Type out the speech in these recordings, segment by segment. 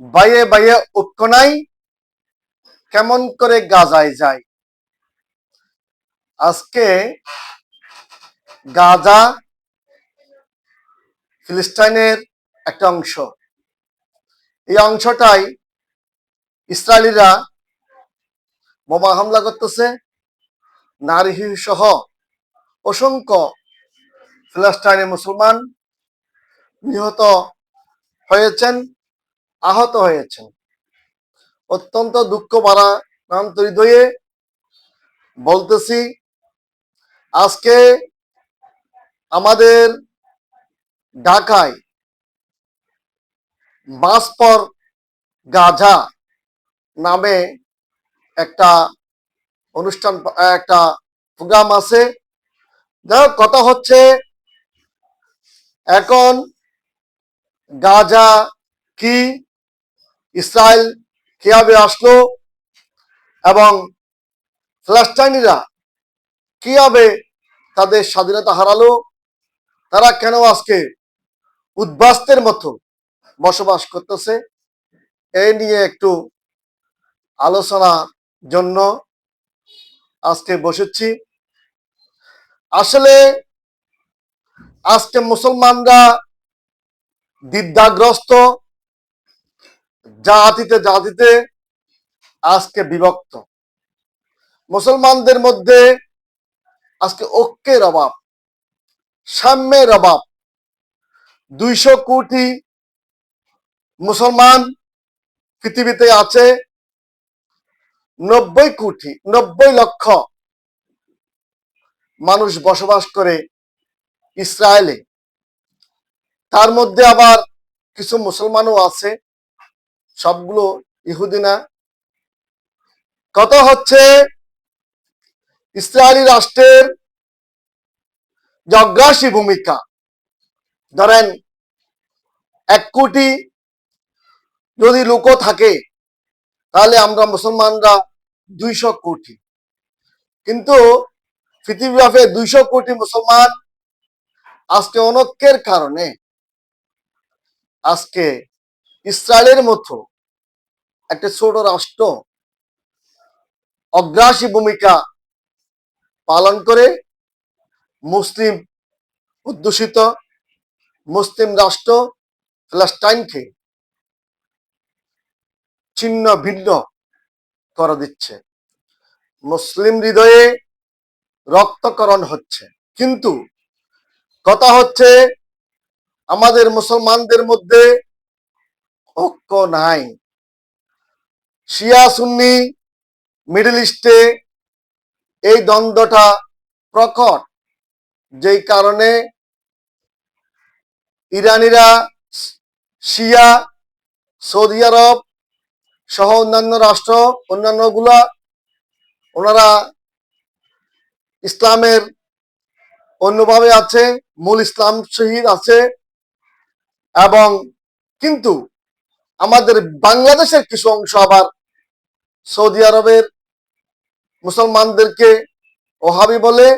বাইয়ে বাইয়ে ঐক্য নাই কেমন করে গাজায় যায়। আজকে গাজা ফিলিস্তাইনের একটা অংশ। এই অংশটাই ইসরায়েলিরা বোমা হামলা করতেছে, নারী সহ অসংখ্য ফিলিস্তাইনি মুসলমান নিহত হয়েছেন। আহত হয়েছেন। অত্যন্ত দুঃখ মারা ক্রান্ত হৃদয়ে বলতেছি, আজকে আমাদের ঢাকায় বাসপর গাঝা নামে একটা অনুষ্ঠান, একটা প্রোগ্রাম আছে। যাই কথা হচ্ছে এখন গাজা কি ইসরায়েল কীভাবে আসলো এবং ফিলিস্তাইনিরা কীভাবে তাদের স্বাধীনতা হারালো। তারা কেন আজকে উদ্বাস্তের মতো বসবাস করতেছে? এই নিয়ে একটু আলোচনার জন্য আজকে বসেছি। আসলে আজকে মুসলমানরা দ্বিধাগ্রস্ত জাতিতে জাতিতে আজকে বিভক্ত। মুসলমানদের মধ্যে আজকে ঐক্যের অভাব, সাম্যের অভাব। দুইশো কোটি মুসলমান পৃথিবীতে আছে, নব্বই কোটি, নব্বই লক্ষ মানুষ বসবাস করে ইসরায়েলে। তার মধ্যে আবার কিছু মুসলমানও আছে সবগুলো ইহুদি না। কথা হচ্ছে, ইসরায়েলি রাষ্ট্রের যে অগ্রাসী ভূমিকা। ধরেন, এক কোটি যদি লোকও থাকে, তাহলে আমরা মুসলমানরা দুইশো কোটি। কিন্তু পৃথিবীব্যাপী দুইশো কোটি মুসলমান আজকে অনৈক্যের কারণে আজকে ইসরায়েলের মতো একটা ছোট রাষ্ট্র অগ্রাসী ভূমিকা পালন করে মুসলিম উদ্দূষিত মুসলিম রাষ্ট্র ফিলিস্তাইনকে ছিন্ন ভিন্ন করে দিচ্ছে। মুসলিম হৃদয়ে রক্তকরণ হচ্ছে। কিন্তু কথা হচ্ছে আমাদের মুসলমানদের মধ্যে ঐক্য নাই। শিয়া সুন্নি মিডল ইস্টে এই দ্বন্দ্বটা প্রকট যেই কারণে ইরানিরা শিয়া, সৌদি আরব সহ অন্যান্য রাষ্ট্র অন্যান্যগুলা ওনারা ইসলামের অন্যভাবে আছে, মূল ইসলাম শহীদ আছে এবং কিন্তু আমাদের বাংলাদেশের কিছু অংশ আবার সৌদি আরবের মুসলমানদেরকে ওহাবি বলে,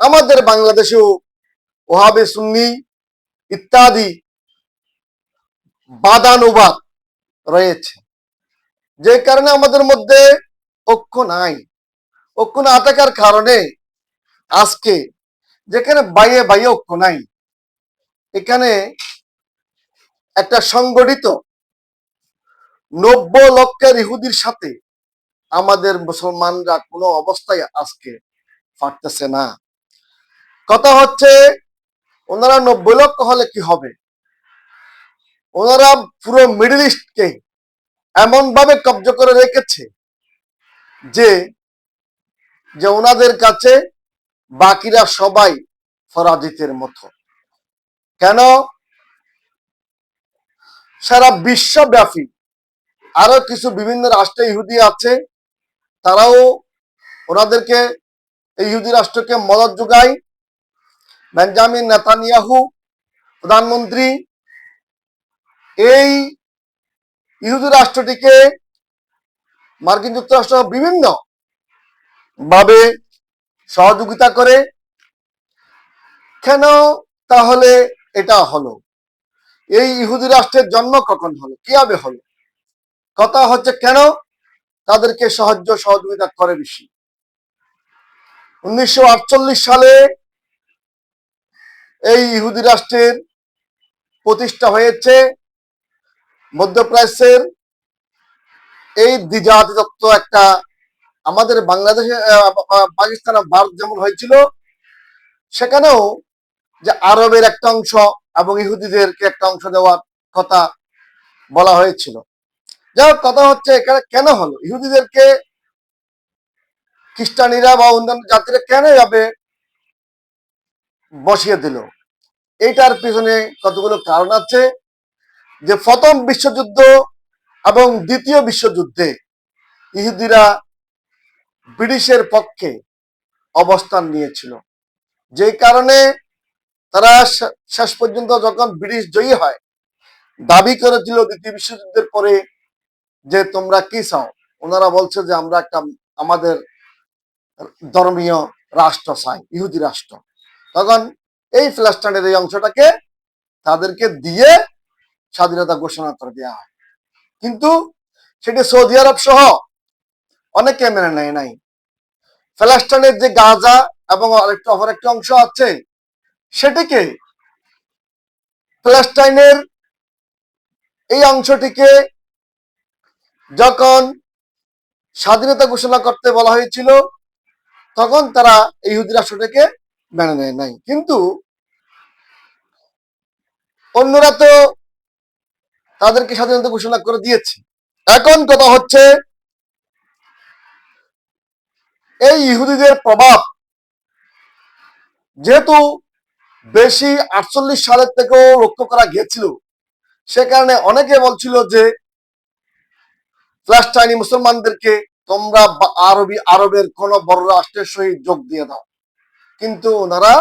আমাদের বাংলাদেশেও ওহাবি, সুন্নি ইত্যাদি বাদানুবাদ রয়েছে। যে কারণে আমাদের মধ্যে ঐক্য নাই। ঐক্য না থাকার কারণে আজকে যেখানে বাইয়ে বাইয়ে ঐক্য নাই, এখানে একটা সংগঠিত নব্বই লক্ষের ইহুদির সাথে আমাদের মুসলমানরা কোনো অবস্থায় আজকে পারতেছে না। কথা হচ্ছে, ওনারা নব্বই লক্ষ হলে কি হবে? ওনারা পুরো মিডল ইস্টকে এমন ভাবে কব্জ করে রেখেছে যে যে ওনাদের কাছে বাকিরা সবাই ফরাজিতের মতো। কেন? সারা বিশ্বব্যাপী আরও কিছু বিভিন্ন রাষ্ট্রে ইহুদি আছে, তারাও ওনাদেরকে, এই ইহুদি রাষ্ট্রকে মদত যোগায়। বেঞ্জামিন নেতানিয়াহু, প্রধানমন্ত্রী, এই ইহুদি রাষ্ট্রটিকে মার্কিন যুক্তরাষ্ট্র বিভিন্ন ভাবে সহযোগিতা করে। কেন তাহলে এটা হলো? এই ইহুদি রাষ্ট্রের জন্ম কখন হলো? কীভাবে হলো? কথা হচ্ছে কেন? তাদেরকে সাহায্য সহযোগিতা করে বেশি। উনিশশো আটচল্লিশ সালে এই ইহুদি রাষ্ট্রের প্রতিষ্ঠা হয়েছে মধ্যপ্রাচ্যের এই দ্বিজাতিতত্ত্ব একটা আমাদের বাংলাদেশে পাকিস্তান ভারত যেমন হয়েছিল, সেখানেও যে আরবের একটা অংশ এবং ইহুদিদেরকে একটা অংশ দেওয়ার কথা বলা হয়েছিল। যাই হোক, কথা হচ্ছে এখানে কেন হলো? ইহুদিদেরকে খ্রিস্টানিরা বা অন্যান্য জাতিরা কেন এভাবে বসিয়ে দিল? এইটার পিছনে কতগুলো কারণ আছে। যে প্রথম বিশ্বযুদ্ধ এবং দ্বিতীয় বিশ্বযুদ্ধে ইহুদিরা ব্রিটিশের পক্ষে অবস্থান নিয়েছিল। যে কারণে তারা শেষ পর্যন্ত যখন ব্রিটিশ জয়ী হয়, দাবি করেছিল দ্বিতীয় বিশ্বযুদ্ধের পরে যে তোমরা কি চাও? ওনারা বলছে যে আমরা একটা আমাদের ধর্মীয় রাষ্ট্র চাই, ইহুদি রাষ্ট্র। তখন এই ফিলাস্টাইনের এই অংশটাকে তাদেরকে দিয়ে স্বাধীনতা ঘোষণা করে দেওয়া হয়। কিন্তু সেটি সৌদি আরব সহ অনেকে মেনে নেয় নাই। ফিলাস্টাইনের যে গাজা এবং আরেকটা অপর একটা অংশ আছে, সেটিকে ফিলাস্টাইনের এই অংশটিকে যখন স্বাধীনতা ঘোষণা করতে বলা হয়েছিল, তখন তারা এই ইহুদি রাষ্ট্রটাকে মেনে নেয় নাই। কিন্তু অন্যরা তো তাদেরকে স্বাধীনতা ঘোষণা করে দিয়েছে। এখন কথা হচ্ছে, এই ইহুদিদের প্রভাব যেহেতু বেশি আটচল্লিশ সালের থেকেও লক্ষ্য করা গিয়েছিল সে কারণে অনেকে বলছিল যে ফ্লাস্টাইনি মুসলমানদেরকে তোমরা আরবি আরবের কোন বড় রাষ্ট্রের সহিত যোগ দিয়ে দাও। কিন্তু ওনারা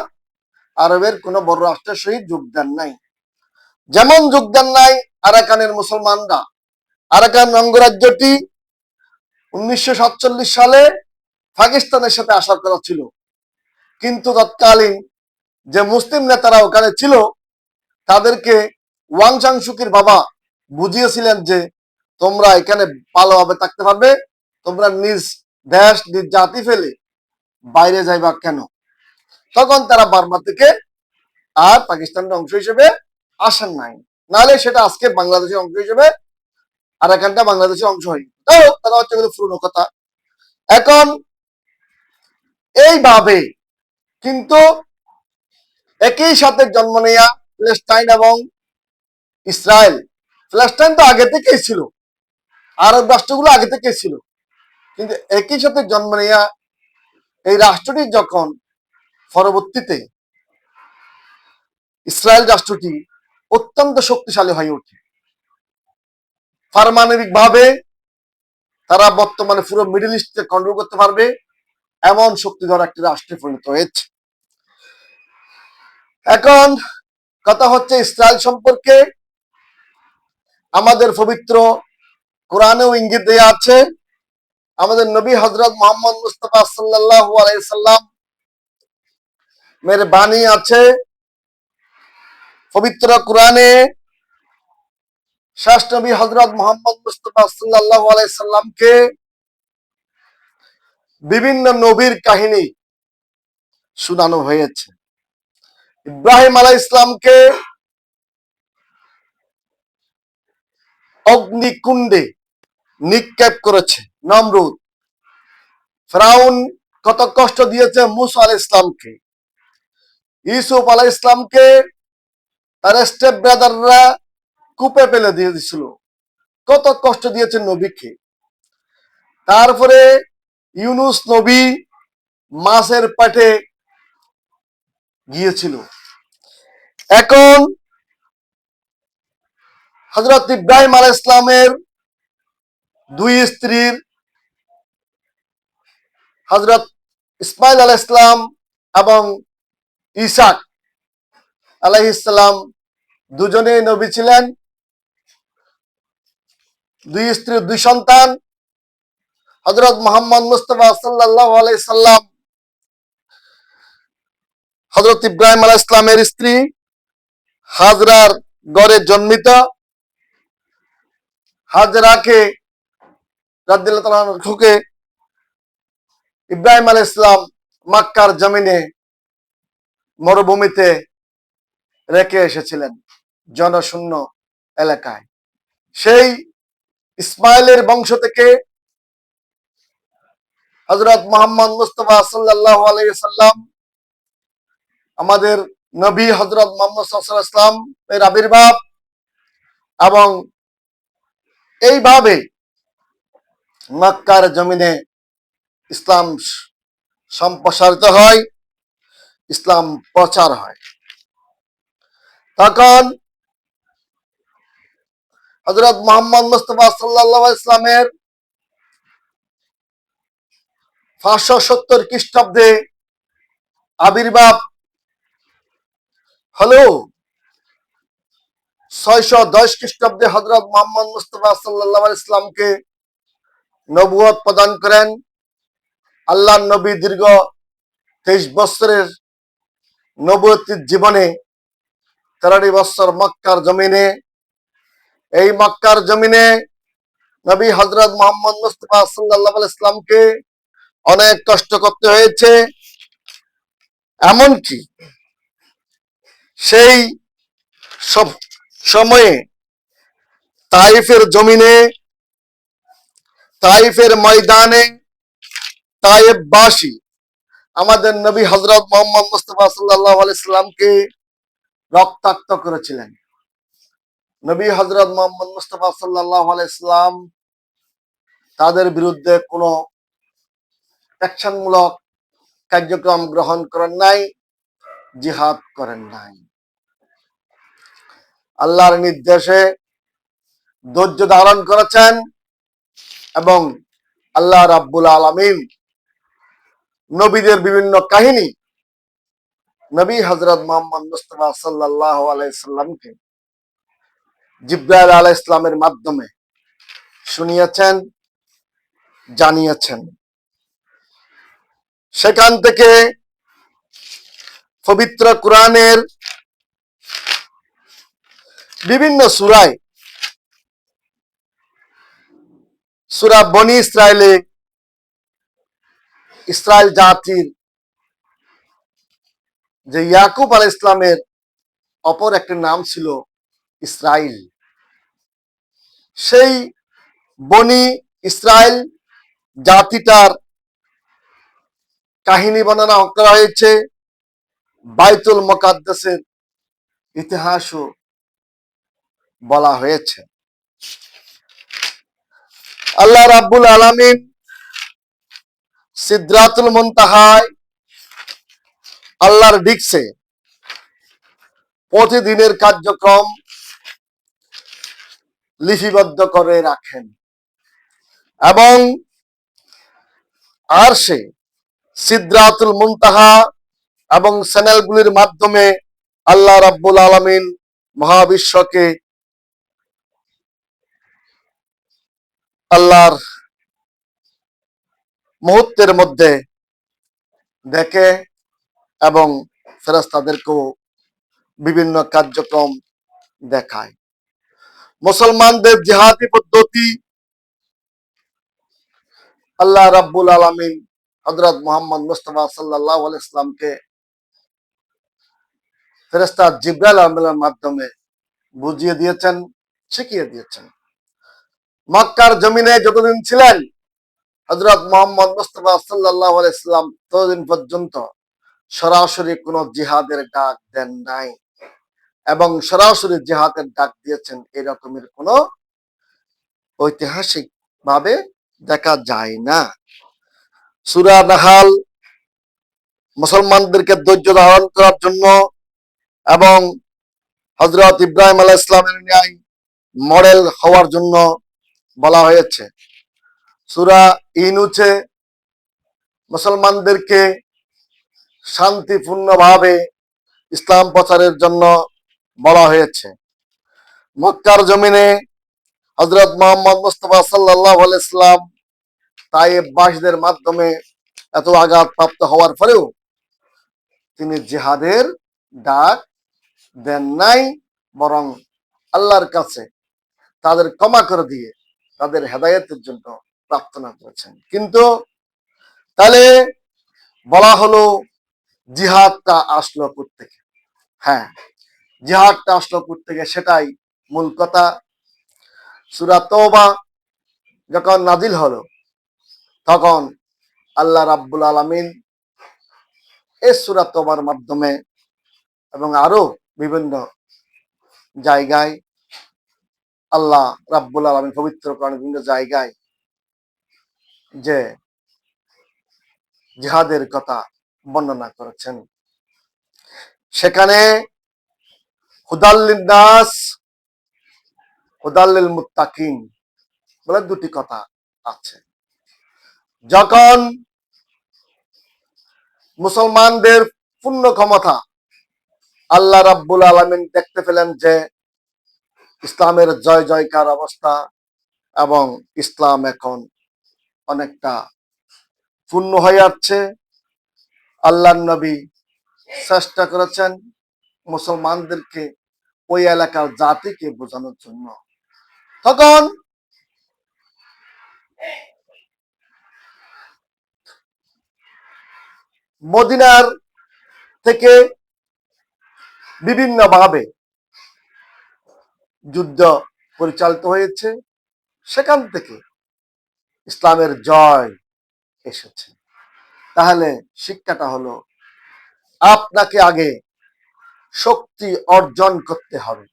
আরবের কোন বড় রাষ্ট্রের সহিত যোগ দেন নাই। যেমন যোগ দেন নাই আরাকানের মুসলমানরা। আরাকান অঙ্গরাজ্যটি উনিশশো সাতচল্লিশ সালে পাকিস্তানের সাথে আসার কথা ছিল। কিন্তু তৎকালীন যে মুসলিম নেতারা ওখানে ছিল, তাদেরকে ওয়াং চাংসুকির বাবা বুঝিয়েছিলেন যে তোমরা এখানে ভালোভাবে থাকতে পারবে। তোমরা নিজ দেশ, নিজ জাতি ফেলে বাইরে যাইবা কেন? তখন তারা বার্মা থেকে আর পাকিস্তানের অংশ হিসেবে আসেন নাই। নাহলে সেটা আজকে বাংলাদেশের অংশ হিসেবে আর এখানটা বাংলাদেশের অংশ হয় তাও কথা হচ্ছে এগুলো পুরনো কথা। এখন এইভাবে কিন্তু একই সাথে জন্ম নেয়া প্লেস্টাইন এবং ইসরায়েল। প্লেস্টাইন তো আগে থেকেই ছিল। আরব রাষ্ট্রগুলো আগে থেকে ছিল। কিন্তু একই সাথে জন্ম নেয়া এই রাষ্ট্রটি যখন পরবর্তীতে ইসরায়েল রাষ্ট্রটি অত্যন্ত শক্তিশালী হয়ে ওঠে। পারমাণবিক ভাবে তারা বর্তমানে পুরো মিডল ইস্টকে কন্ট্রোল করতে পারবে, এমন শক্তিধর একটি রাষ্ট্রে পরিণত হয়েছে। এখন কথা হচ্ছে ইসরায়েল সম্পর্কে। আমাদের পবিত্র কোরআনেও ইঙ্গিত দেয়া আছে, আমাদের নবী হজরত মোহাম্মদ মুস্তফা সাল্লাহ আলাইসাল্লাম মের বাণী আছে, পবিত্র কোরআনে শেষ নবী হজরত মোহাম্মদ মুস্তফা সাল্লাহ আলাইসাল্লামকে বিভিন্ন নবীর কাহিনী শুনানো হয়েছে। ইব্রাহিম আলাই ইসলামকে অগ্নিকুণ্ডে নিক্ষেপ করেছে, নমরুদ। ফ্রাউন কত কষ্ট দিয়েছে মুসা আল ইসলামকে ইউসুফ আলাহ ইসলামকে তার স্টেপ ব্রাদাররা কূপে ফেলে দিয়ে দিছিল। কত কষ্ট দিয়েছে নবীকে। তারপরে ইউনুস নবী মাছের পাটে গিয়েছিল। এখন হজরত ইব্রাহিম আলাহ ইসলামের দুই স্ত্রীর হজরত ইসমাইল আলাহ ইসলাম এবং ইসাক আলাহ ইসলাম দুজনেই নবী ছিলেন। দুই স্ত্রীর দুই সন্তান। হজরত মোহাম্মদ মুস্তফা সাল্লাহ আলাই সাল্লাম হজরত ইব্রাহিম আলাহ ইসলামের স্ত্রী, হাজরার গড়ে জন্মিত। হাজরাকে রাদিকে ইব্রাহিম আল ইসলাম মাক্কার জমিনে মরুভূমিতে রেখে এসেছিলেন জনশূন্য এলাকায়। সেই ইসমাইলের বংশ থেকে হজরত মোহাম্মদ মুস্তফা সাল্লাহ আলাইসাল্লাম আমাদের নবী হজরত মোহাম্মদ সাল্লাহ ইসলাম এর আবির্ভাব এবং এইভাবে মক্কার জমিনে ইসলাম সম্প্রসারিত হয়, ইসলাম প্রচার হয়। তখন হজরত মোহাম্মদ মুস্তফা সাল্লাহ ইসলামের পাঁচশো সত্তর খ্রিস্টাব্দে আবির্ভাব হলো, ছয়শো দশ খ্রিস্টাব্দে হজরত মোহাম্মদ মুস্তফা সাল্লাহ ইসলামকে নবুয়ত প্রদান করেন। আল্লাহ নবী দীর্ঘ তেইশ বছরের নবতির জীবনে তেরোটি বছর মক্কার জমিনে, এই মক্কার জমিনে নবী হজরত মোহাম্মদ মুস্তফা সাল্লাহ ইসলামকে অনেক কষ্ট করতে হয়েছে। এমনকি সেই সব সময়ে তাইফের জমিনে তাইফের ময়দানে তাইফবাসী আমাদের নবী হজরত মোহাম্মদ মুস্তফা সাল্লাহ আলাইসাল্লামকে রক্তাক্ত করেছিলেন। নবী হজরত মোহাম্মদ মুস্তফা সাল্লাহ আলাইসাল্লাম তাদের বিরুদ্ধে কোনো অ্যাকশনমূলক কার্যক্রম গ্রহণ করেন নাই, জিহাদ করেন নাই। আল্লাহর নির্দেশে ধৈর্য ধারণ করেছেন এবং আল্লাহ রাব্বুল আলমিন নবীদের বিভিন্ন কাহিনী নবী হজরত মোহাম্মদ মুস্তফা সাল্লাহ আলাইসাল্লামকে জিব্রাইল আলাহ ইসলামের মাধ্যমে শুনিয়েছেন, জানিয়েছেন। সেখান থেকে পবিত্র কোরআনের বিভিন্ন সুরায় সুরা বনি ইসরায়েলে ইসরায়েল জাতির যে ইয়াকুব আল ইসলামের অপর একটি নাম ছিল ইসরায়েল সেই বনি ইসরায়েল জাতিটার কাহিনী বর্ণনা করা হয়েছে বাইতুল মকাদ্দাসের ইতিহাসও বলা হয়েছে। আল্লাহ রাব্বুল আলামিন সিদ্রাতুল মুনতাহায় আল্লাহর ডিক্সে প্রতিদিনের কার্যক্রম লিপিবদ্ধ করে রাখেন। এবং আর সে সিদ্রাতুল মুনতাহা এবং চ্যানেলগুলির মাধ্যমে আল্লাহ রাব্বুল আলামিন মহাবিশ্বকে আল্লাহর মুহূর্তের মধ্যে দেখে এবং ফেরেস্তাদেরকেও বিভিন্ন কার্যক্রম দেখায়। মুসলমানদের জেহাদি পদ্ধতি আল্লাহ রাব্বুল আলমিন হজরত মোহাম্মদ মুস্তফা সাল্লাহ ইসলামকে ফেরেস্তা জিব্রাইল আহমেদের মাধ্যমে বুঝিয়ে দিয়েছেন, শিখিয়ে দিয়েছেন। মক্কার জমিনে যতদিন ছিলেন হজরত মোহাম্মদ মুস্তফা সাল্লাহ ইসলাম ততদিন পর্যন্ত সরাসরি কোনো জিহাদের ডাক দেন নাই এবং সরাসরি জিহাদের ডাক দিয়েছেন এরকমের কোন ঐতিহাসিক ভাবে দেখা যায় না। সুরা নাহাল মুসলমানদেরকে ধৈর্য ধারণ করার জন্য এবং হজরত ইব্রাহিম আলাহ ইসলামের ন্যায় মডেল হওয়ার জন্য বলা হয়েছে। সুরা ইনুছে মুসলমানদেরকে শান্তিপূর্ণভাবে ইসলাম প্রচারের জন্য বলা হয়েছে। মক্কার জমিনে হজরত মোহাম্মদ মুস্তফা সাল্লাহ ইসলাম তাইব বাসদের মাধ্যমে এত আঘাত প্রাপ্ত হওয়ার পরেও তিনি জেহাদের ডাক দেন নাই, বরং আল্লাহর কাছে তাদের ক্ষমা করে দিয়ে তাদের হেদায়েতের জন্য প্রার্থনা করেছেন। কিন্তু তাহলে বলা হলো, জিহাদটা আসলো থেকে হ্যাঁ জিহাদটা আসলো থেকে সেটাই মূল কথা। সুরা তওবা যখন নাজিল হলো, তখন আল্লাহ রাব্বুল আলামিন এই সুরা তওবার মাধ্যমে এবং আরও বিভিন্ন জায়গায় আল্লাহ রাব্বুল আলামিন পবিত্র কোরআন বিভিন্ন জায়গায় যে জিহাদের কথা বর্ণনা করেছেন। সেখানে হুদাল্লিন নাস হুদাল্লিল মুত্তাকিন বলে দুটি কথা আছে। যখন মুসলমানদের পূর্ণ ক্ষমতা আল্লাহ রাব্বুল আলমিন দেখতে পেলেন যে ইসলামের জয় জয়কার অবস্থা এবং ইসলাম এখন অনেকটা পূর্ণ হয়ে যাচ্ছে আল্লাহ নবী চেষ্টা করেছেন মুসলমানদেরকে ওই এলাকার জাতিকে বোঝানোর জন্য। তখন মদিনার থেকে বিভিন্নভাবে যুদ্ধ পরিচালিত হয়েছে, সেখান থেকে ইসলামের জয় এসেছে। তাহলে শিক্ষাটা হলো, আপনাকে আগে শক্তি অর্জন করতে হবে।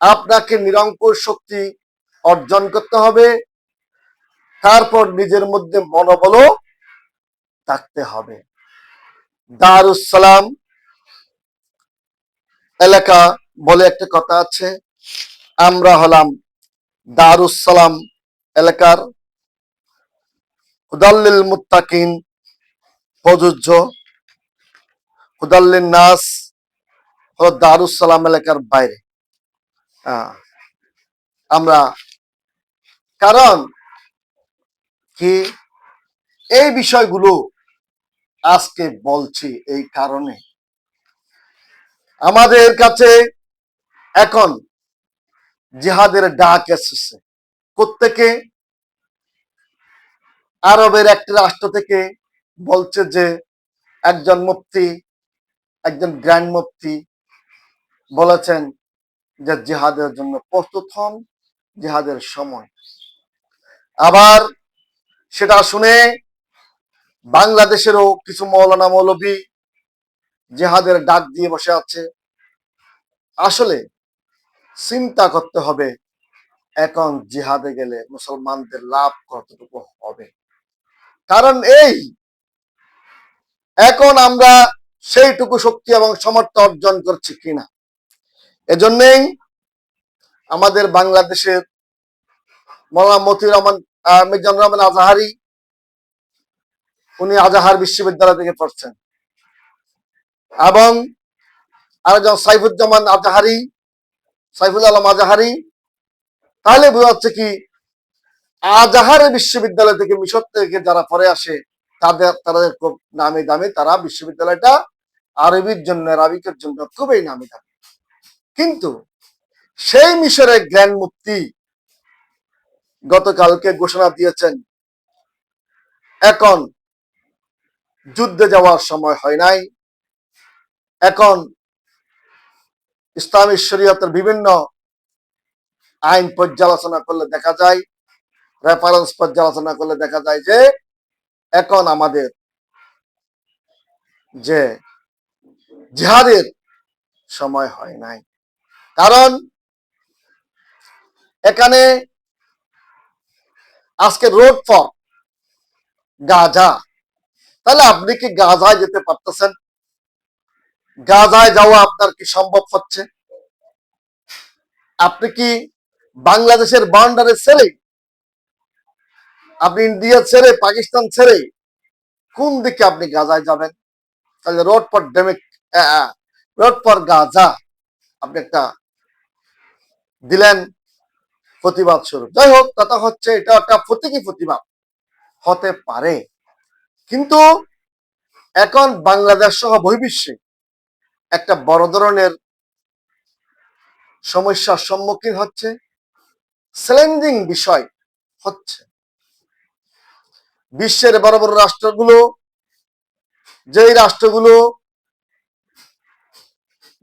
আপনাকে নিরঙ্কুশ শক্তি অর্জন করতে হবে, তারপর নিজের মধ্যে মনোবলও থাকতে হবে। দারুসালাম এলাকা বলে একটা কথা আছে আমরা হলাম দারুসালাম এলাকার হুদাল্লিল মুত্তাকিন প্রযোজ্য হুদাল্লিন নাস হলো দারুসালাম এলাকার বাইরে। আমরা, কারণ কি এই বিষয়গুলো আজকে বলছি এই কারণে। আমাদের কাছে এখন জিহাদের ডাক এসেছে। প্রত্যেকে আরবের একটি রাষ্ট্র থেকে বলছে যে, একজন মুফতি, একজন গ্র্যান্ড মুফতি বলেছেন যে জিহাদের জন্য প্রস্তুত হন জিহাদের সময়। আবার সেটা শুনে বাংলাদেশেরও কিছু মৌলানা মৌলবী জেহাদের ডাক দিয়ে বসে আছে। আসলে চিন্তা করতে হবে। এখন জিহাদে গেলে মুসলমানদের লাভ কতটুকু হবে? কারণ এই, এখন আমরা সেইটুকু শক্তি এবং সমর্থ অর্জন করছি কিনা? এজন্যই আমাদের বাংলাদেশের মৌলানা মতিউর রহমান মির্জানুর রহমান আজাহারি, উনি আজাহার বিশ্ববিদ্যালয় থেকে পড়ছেন। এবং আরেকজন সাইফুজ্জামান আজাহারি সাইফুল আলম আজাহারি। তাহলে বোঝা যাচ্ছে কি, আজাহারে বিশ্ববিদ্যালয় থেকে মিশর থেকে যারা পরে আসে, তাদের তাদের খুব নামি দামি, তারা বিশ্ববিদ্যালয়টা আরবির জন্য, আরবিকের জন্য খুবই নামি দামি। কিন্তু সেই মিশরের গ্র্যান্ড মুক্তি গতকালকে ঘোষণা দিয়েছেন। এখন যুদ্ধে যাওয়ার সময় হয় নাই। এখন ইসলামী শরীয়তের বিভিন্ন আইন পর্যালোচনা করলে দেখা যায় রেফারেন্স পর্যালোচনা করলে দেখা যায় যে, এখন আমাদের যে জিহাদের সময় হয় নাই। কারণ এখানে আজকে রোড ফর গাজা। তাহলে আপনি কি গাজায় যেতে পারতেছেন? গাজায় যাওয়া আপনার কি সম্ভব হচ্ছে? আপনি কি বাংলাদেশের বাউন্ডারি ছেড়ে, আপনি ইন্ডিয়া ছেড়ে, পাকিস্তান ছেড়ে, কোন দিকে আপনি গাজায় যাবেন? তাহলে রোড ফর ডেমিক রোড ফর গাজা, আপনি একটা দিলেন প্রতিবাদ স্বরূপ। যাই হোক, কথা হচ্ছে এটা একটা প্রতীকী প্রতিবাদ। হতে পারে। কিন্তু এখন বাংলাদেশ সহ বহির্বিশ্বে একটা বড় ধরনের সমস্যার সম্মুখীন হচ্ছে চ্যালেঞ্জিং বিষয় হচ্ছে। বিশ্বের বড় বড় রাষ্ট্রগুলো, যেই রাষ্ট্রগুলো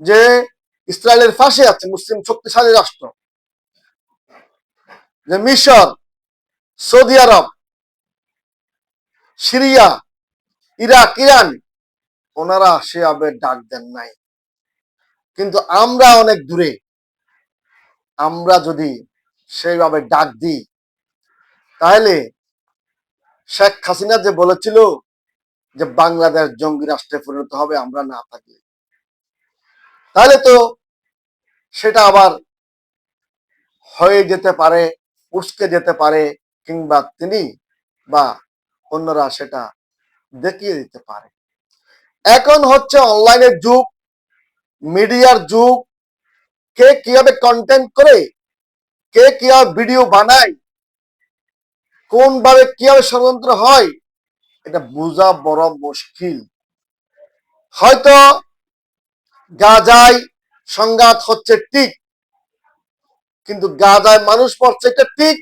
যে ইসরায়েলের পাশে আছে, মুসলিম শক্তিশালী রাষ্ট্র, যে মিশর, সৌদি আরব, সিরিয়া, ইরাক, ইরান, ওনারা সে সেভাবে ডাক দেন নাই। কিন্তু আমরা অনেক দূরে। আমরা যদি সেইভাবে ডাক দিই, তাহলে শেখ হাসিনা যে বলেছিল যে বাংলাদেশ জঙ্গি রাষ্ট্রে পরিণত হবে, আমরা না থাকলে। তাহলে তো সেটা আবার হয়ে যেতে পারে, উস্কে যেতে পারে, কিংবা তিনি বা অন্যরা সেটা দেখিয়ে দিতে পারে। এখন হচ্ছে অনলাইনের যুগ। মিডিয়ার যুগ। কে কীভাবে কন্টেন্ট করে, কে কীভাবে ভিডিও বানায় কোন ভাবে কীভাবে ষড়যন্ত্র হয়, এটা বোঝা বড় মুশকিল। হয়তো গাজায় সংঘাত হচ্ছে ঠিক, কিন্তু গাজায় মানুষ পড়ছে এটা ঠিক।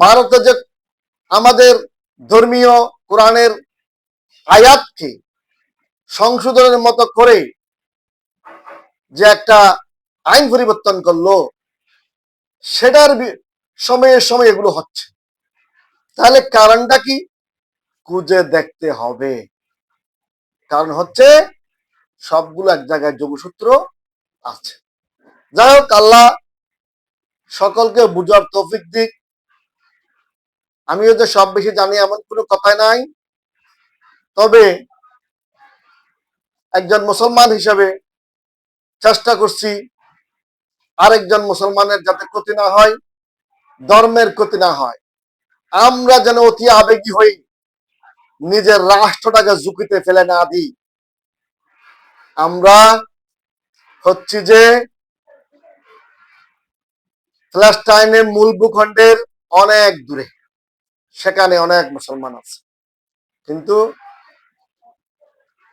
ভারতে যে আমাদের ধর্মীয় কোরআনের আয়াতকে সংশোধনের মতো করে যে একটা আইন পরিবর্তন করল, সেটার সময়ে সময়ে এগুলো হচ্ছে। তাহলে কারণটা কি? খুঁজে দেখতে হবে। কারণ হচ্ছে, সবগুলো এক জায়গায় যোগসূত্র আছে। যাই হোক, আল্লাহ সকলকে বুঝার তৌফিক দিক। আমিও যে সব বেশি জানি এমন কোনো কথাই নাই। তবে একজন মুসলমান হিসেবে চেষ্টা করছি আরেকজন মুসলমানের যাতে ক্ষতি না হয়, ধর্মের ক্ষতি না হয়। আমরা যেন অতি আবেগী হই, নিজের রাষ্ট্রটাকে ঝুঁকিতে ফেলে না দিই। আমরা হচ্ছি যে ফ্লাস্টাইনের মূল ভূখণ্ডের অনেক দূরে, সেখানে অনেক মুসলমান আছে। কিন্তু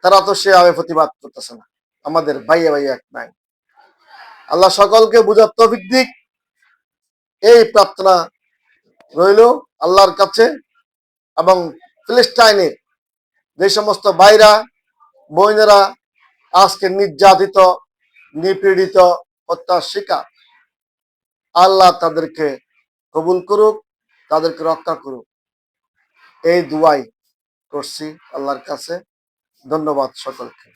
তারা তো সেভাবে প্রতিবাদ করতেছে না। আমাদের ভাইয়া ভাইয়া এক নাই। আল্লাহ সকলকে বুঝার তৌফিক দিক। এই প্রার্থনা রইল আল্লাহর কাছে এবং ফিলিস্টাইনের যে সমস্ত ভাইরা, বোনেরা আজকে নির্যাতিত, নিপীড়িত, হত্যার শিকার, আল্লাহ তাদেরকে কবুল করুক, তাদেরকে রক্ষা করুক। এই দুয়াই করছি আল্লাহর কাছে। ধন্যবাদ সকলকে।